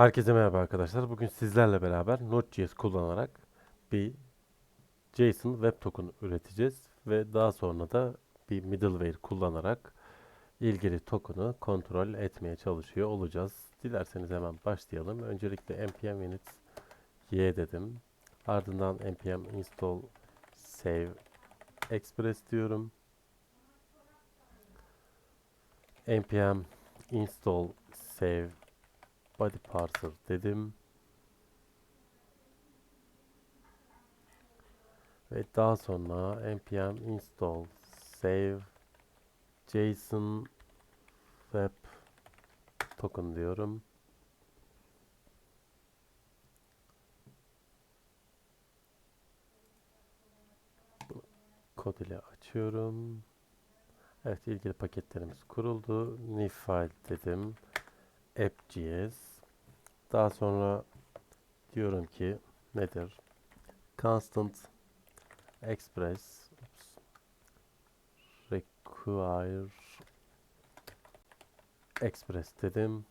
Herkese merhaba arkadaşlar. Bugün sizlerle beraber Node.js kullanarak bir JSON Web Token üreteceğiz ve daha sonra da bir middleware kullanarak ilgili token'ı kontrol etmeye çalışıyor olacağız. Dilerseniz hemen başlayalım. Öncelikle npm init y dedim. Ardından npm install save express diyorum. npm install save body parser dedim. Ve daha sonra npm install save json web token diyorum. Kod ile açıyorum. Evet ilgili paketlerimiz kuruldu. New dedim. app.js daha sonra diyorum ki nedir? Constant express oops, require express dedim.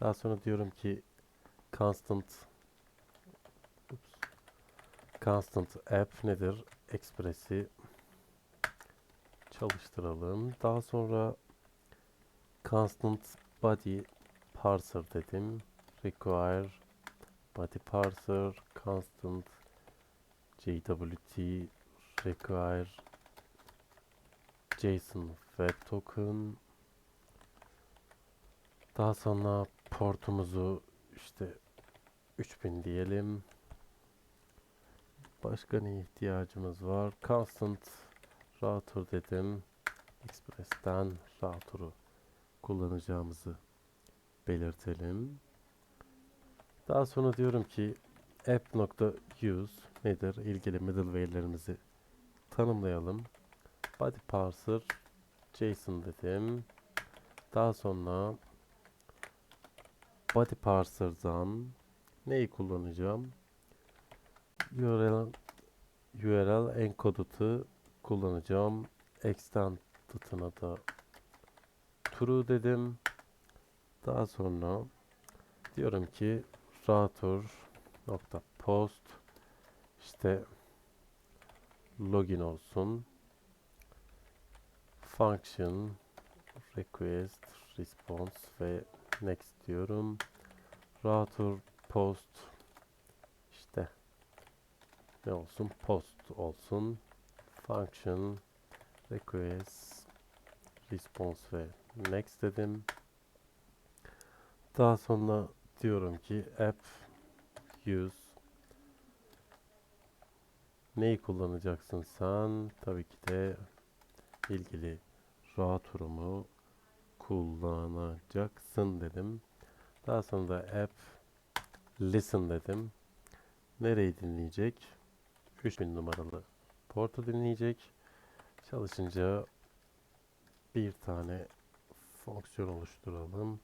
Daha sonra diyorum ki constant oops, constant app nedir? Express'i çalıştıralım. Daha sonra constant body parser dedim. Require body parser constant JWT require JSON web token daha sonra portumuzu işte 3000 diyelim. Başka ne ihtiyacımız var? Constant router dedim. Express'ten router'u kullanacağımızı belirtelim. Daha sonra diyorum ki app.use nedir? İlgili middleware'lerimizi tanımlayalım. Body parser JSON dedim. Daha sonra body parser'dan neyi kullanacağım? URL URL encoded'ı kullanacağım. Extended'ına da true dedim. Daha sonra diyorum ki router nokta post. İşte login olsun. Function request response ve next diyorum. Router post. İşte ne olsun? Post olsun. Function request response ve next dedim. Daha sonra diyorum ki app use neyi kullanacaksın sen? Tabii ki de ilgili router'umu kullanacaksın dedim. Daha sonra da app listen dedim. Nereyi dinleyecek? 3000 numaralı portu dinleyecek. Çalışınca bir tane fonksiyon oluşturalım.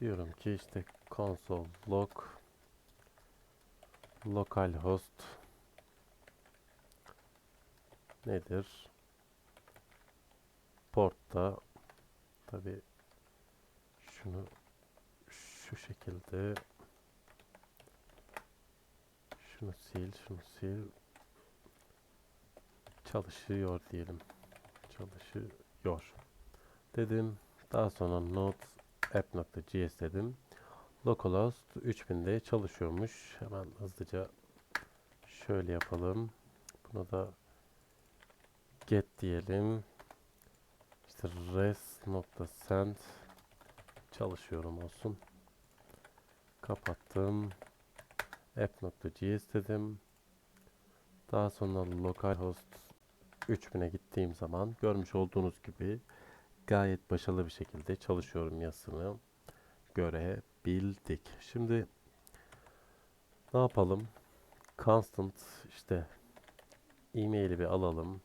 Diyorum ki işte console log localhost nedir? Portta tabi şunu şu şekilde şunu sil, şunu sil çalışıyor diyelim. Çalışıyor dedim. Daha sonra node app.js dedim. Localhost 3000'de çalışıyormuş. Hemen hızlıca şöyle yapalım. Buna da get diyelim. İşte res.send çalışıyorum olsun. Kapattım. app.js dedim. Daha sonra localhost 3000'e gittiğim zaman görmüş olduğunuz gibi gayet başarılı bir şekilde çalışıyorum yazısını görebildik. Şimdi ne yapalım? Constant işte e-mail'i bir alalım.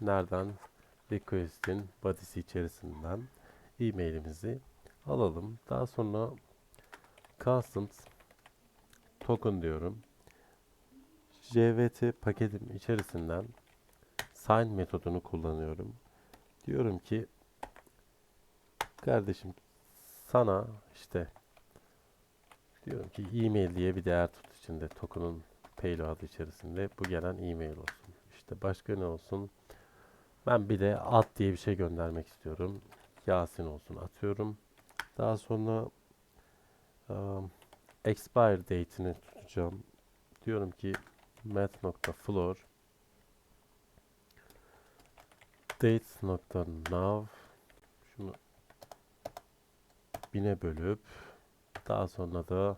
Nereden? Request'in body'si içerisinden e-mail'imizi alalım. Daha sonra constant token diyorum. JVT paketim içerisinden sign metodunu kullanıyorum. Diyorum ki kardeşim sana işte diyorum ki e-mail diye bir değer tut içinde token'ın payload içerisinde bu gelen e-mail olsun. İşte başka ne olsun? Ben bir de ad diye bir şey göndermek istiyorum. Yasin olsun atıyorum. Daha sonra um, expire date'ini tutacağım. Diyorum ki math.floor dates.nav 1000'e bölüp daha sonra da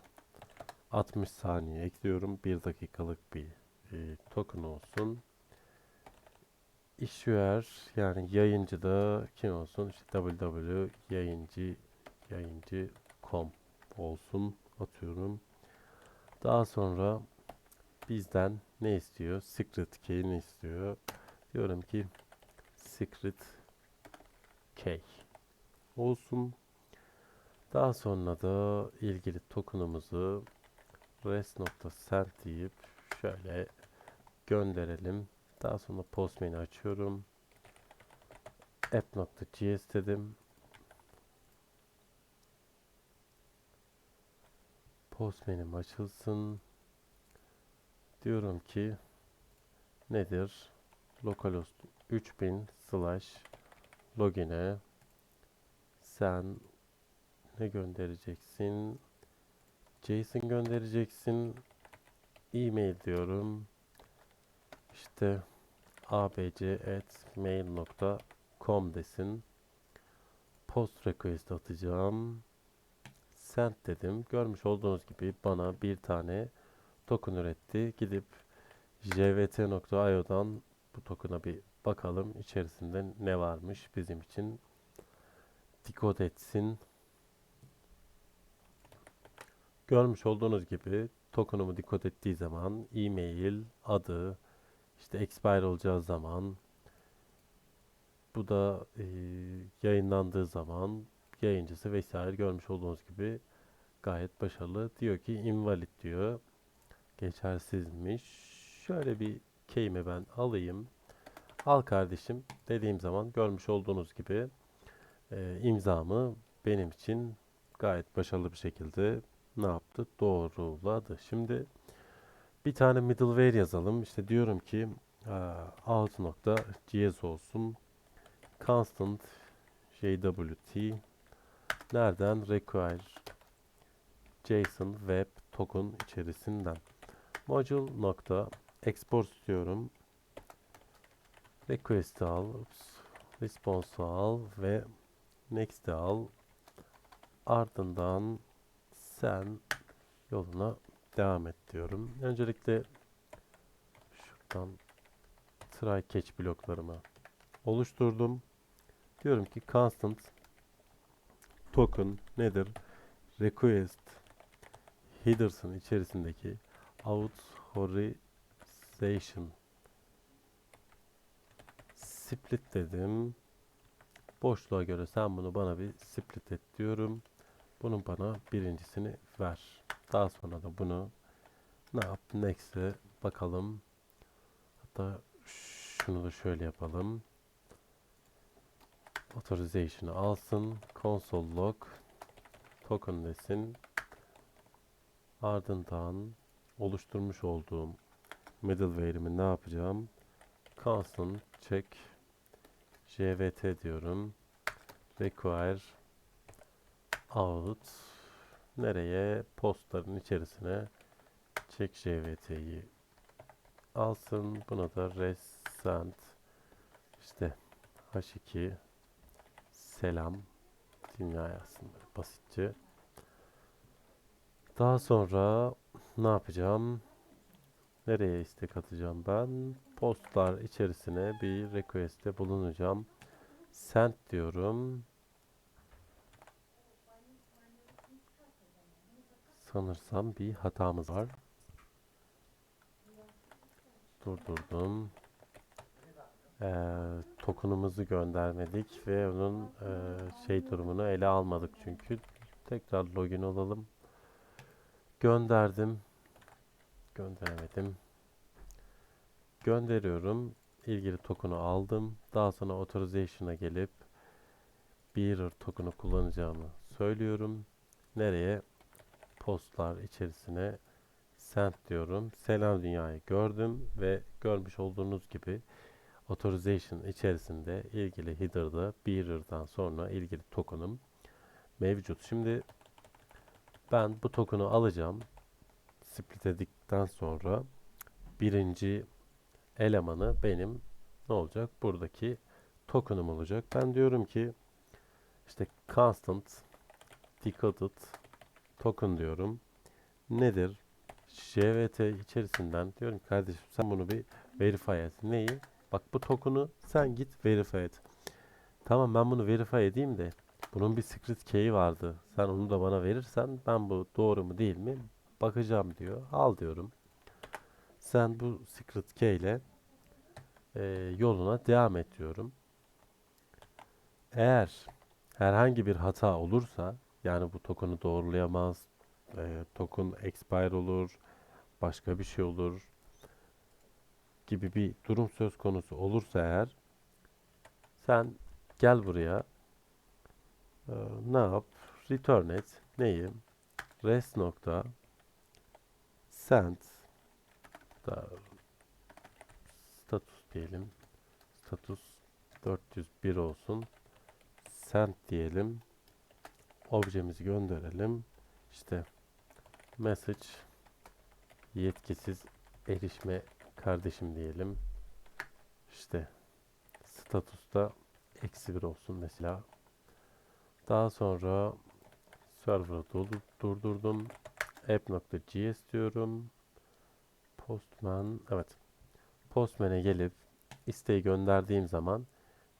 60 saniye ekliyorum. 1 dakikalık bir e, token olsun. İşver yani yayıncı da kim olsun? İşte www yayıncı yayıncı.com olsun atıyorum. Daha sonra bizden ne istiyor? Secret key ne istiyor? Diyorum ki secret key olsun. Daha sonra da ilgili token'ımızı res.send deyip şöyle gönderelim. Daha sonra postman'i açıyorum. app.js dedim. Postman'im açılsın. Diyorum ki nedir? Localhost 3000 slash login'e sen ne göndereceksin? JSON göndereceksin. E-mail diyorum. İşte abc@mail.com desin. Post request atacağım. Send dedim. Görmüş olduğunuz gibi bana bir tane token üretti. Gidip jvt.io'dan bu token'a bir bakalım. İçerisinde ne varmış bizim için. Decode etsin. Görmüş olduğunuz gibi token'umu decode ettiği zaman e-mail, adı, işte expire olacağı zaman bu da e, yayınlandığı zaman yayıncısı vesaire görmüş olduğunuz gibi gayet başarılı. Diyor ki invalid diyor. Geçersizmiş. Şöyle bir keyimi ben alayım. Al kardeşim dediğim zaman görmüş olduğunuz gibi e, imzamı benim için gayet başarılı bir şekilde ne yaptı? Doğruladı. Şimdi bir tane middleware yazalım. İşte diyorum ki out.js olsun. Constant jwt nereden require JSON web token içerisinden module nokta export istiyorum. Request al, response al ve next al. Ardından sen yoluna devam et diyorum. Öncelikle şuradan try catch bloklarımı oluşturdum. Diyorum ki constant token nedir? Request headers'ın içerisindeki authorization split dedim. Boşluğa göre sen bunu bana bir split et diyorum. Bunun bana birincisini ver. Daha sonra da bunu ne yap? Next'e bakalım. Hatta şunu da şöyle yapalım. Authorization'ı alsın. Console log token desin. Ardından oluşturmuş olduğum middleware'imi ne yapacağım? Constant check jvt diyorum. Require out nereye? Postların içerisine check jvt'yi alsın. Buna da resend işte h2 selam dünya yazsın böyle basitçe. Daha sonra ne yapacağım? Nereye istek atacağım ben? Postlar içerisine bir request'te bulunacağım. Send diyorum. Sanırsam bir hatamız var. Durdurdum. Ee, token'ımızı göndermedik ve onun e, şey durumunu ele almadık çünkü. Tekrar login olalım. Gönderdim. Gönderemedim. Gönderiyorum. İlgili token'u aldım. Daha sonra authorization'a gelip bearer token'u kullanacağımı söylüyorum. Nereye? Postlar içerisine send diyorum. Selam dünyayı gördüm ve görmüş olduğunuz gibi authorization içerisinde ilgili header'da bearer'dan sonra ilgili token'ım mevcut. Şimdi ben bu token'u alacağım. Split edildikten sonra birinci elemanı benim ne olacak? Buradaki token'ım olacak. Ben diyorum ki işte constant decoded token diyorum. Nedir? JVT içerisinden diyorum ki kardeşim sen bunu bir verify et. Neyi? Bak bu token'u sen git verify et. Tamam ben bunu verify edeyim de bunun bir secret key'i vardı. Sen onu da bana verirsen ben bu doğru mu değil mi bakacağım diyor. Al diyorum. Sen bu secret key ile e, yoluna devam et diyorum. Eğer herhangi bir hata olursa yani bu token'u doğrulayamaz, e, token expire olur, başka bir şey olur gibi bir durum söz konusu olursa eğer sen gel buraya e, ne yap? Return et. Neyi? Rest nokta send da status diyelim. Status 401 olsun. Send diyelim. Objemizi gönderelim. İşte message yetkisiz erişme kardeşim diyelim. İşte statusta eksi bir olsun mesela. Daha sonra server'ı durdurdum. app.js diyorum. Postman evet. Postman'e gelip isteği gönderdiğim zaman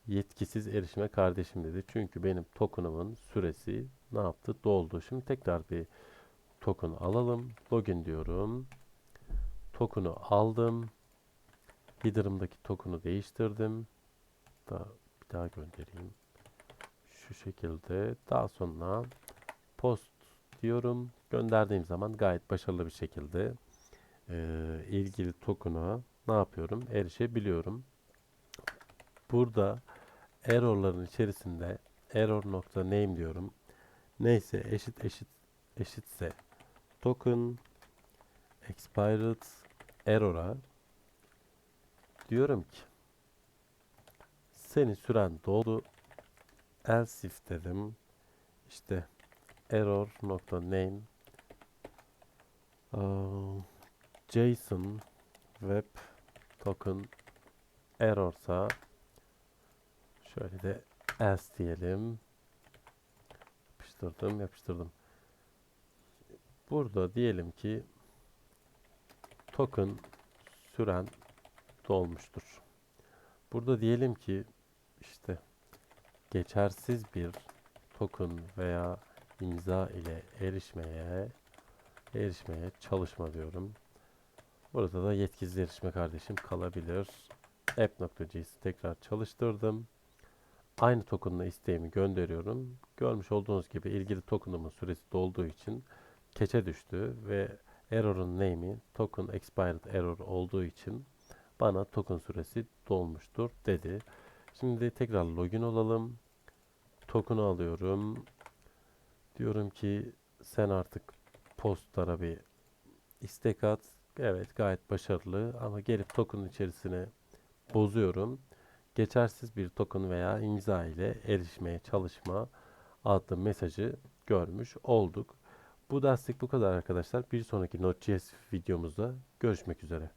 yetkisiz erişime kardeşim dedi. Çünkü benim token'ımın süresi ne yaptı? Doldu. Şimdi tekrar bir token alalım. Login diyorum. Token'u aldım. Header'ımdaki token'u değiştirdim. Daha, bir daha göndereyim. Şu şekilde. Daha sonra post diyorum. Gönderdiğim zaman gayet başarılı bir şekilde eee, ilgili token'a ne yapıyorum? Erişebiliyorum. Burada error'ların içerisinde error nokta name diyorum. Neyse eşit eşit eşitse token expired error'a diyorum ki senin süren doldu else if dedim işte error nokta name aa, JSON web token errorsa şöyle de else diyelim yapıştırdım yapıştırdım burada diyelim ki token süren dolmuştur burada diyelim ki işte geçersiz bir token veya imza ile erişmeye erişmeye çalışma diyorum. Burada da yetkisiz erişme kardeşim kalabilir. app.js'i tekrar çalıştırdım. Aynı token'la isteğimi gönderiyorum. Görmüş olduğunuz gibi ilgili token'ımın süresi dolduğu için keçe düştü ve error'ın name'i token expired error olduğu için bana token süresi dolmuştur dedi. Şimdi tekrar login olalım. Token'ı alıyorum. Diyorum ki sen artık postlara bir istek at. Evet gayet başarılı ama gelip token içerisine bozuyorum. Geçersiz bir token veya imza ile erişmeye çalışma adlı mesajı görmüş olduk. Bu derslik bu kadar arkadaşlar. Bir sonraki Node.js videomuzda görüşmek üzere.